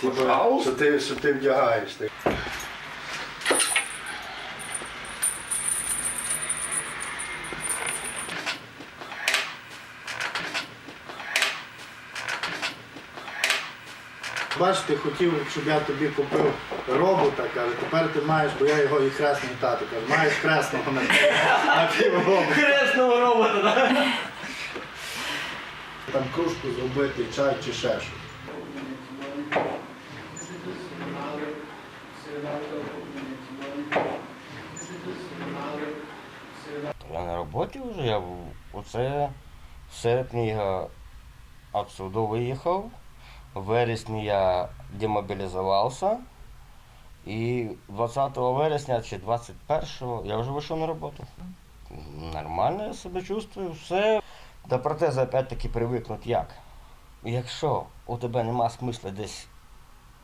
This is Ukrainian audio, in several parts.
Типа, що ти, що ти вдягаєш. Ти. Бачиш, ти хотів, щоб я тобі купив робота, каже, тепер ти маєш, бо я його і хресний тато, каже, маєш хресного на, на півробота. Хресного робота, так? Там кружку зробити, чай чи ще щось. Я на роботі вже, я оце в серпні я отсюда виїхав, в вересні я демобілізувався, і 20 вересня чи 21 я вже вийшов на роботу. Нормально я себе чувствую, все. До протезу опять-таки привикнути як. Якщо у тебе нема смисла десь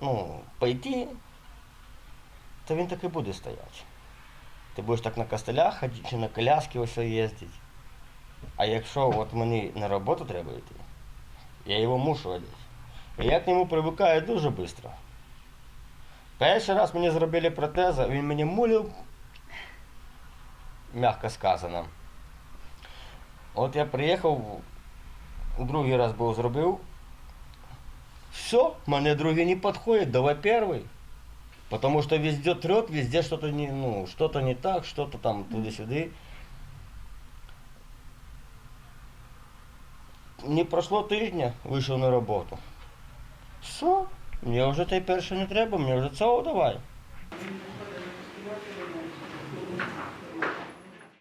ну, пойти, то він так і буде стояти. Ти будеш так на костелях ходити чи на коляски ось їздити. А якщо от мені на роботу треба йти, я його мушу одягти. І я к нему привикаю дуже швидко. Перший раз мені зробили протези, він мені мулив, м'яко сказано. От я приїхав, другий раз був зробив. Все, мене другий не підходить, давай перший. Потому что везде трет, везде что-то не, ну, что-то не так, что-то там туди-сюди. Не пройшло тижня, вийшов на роботу. Все, мені вже той перший не треба, мені вже цього давай.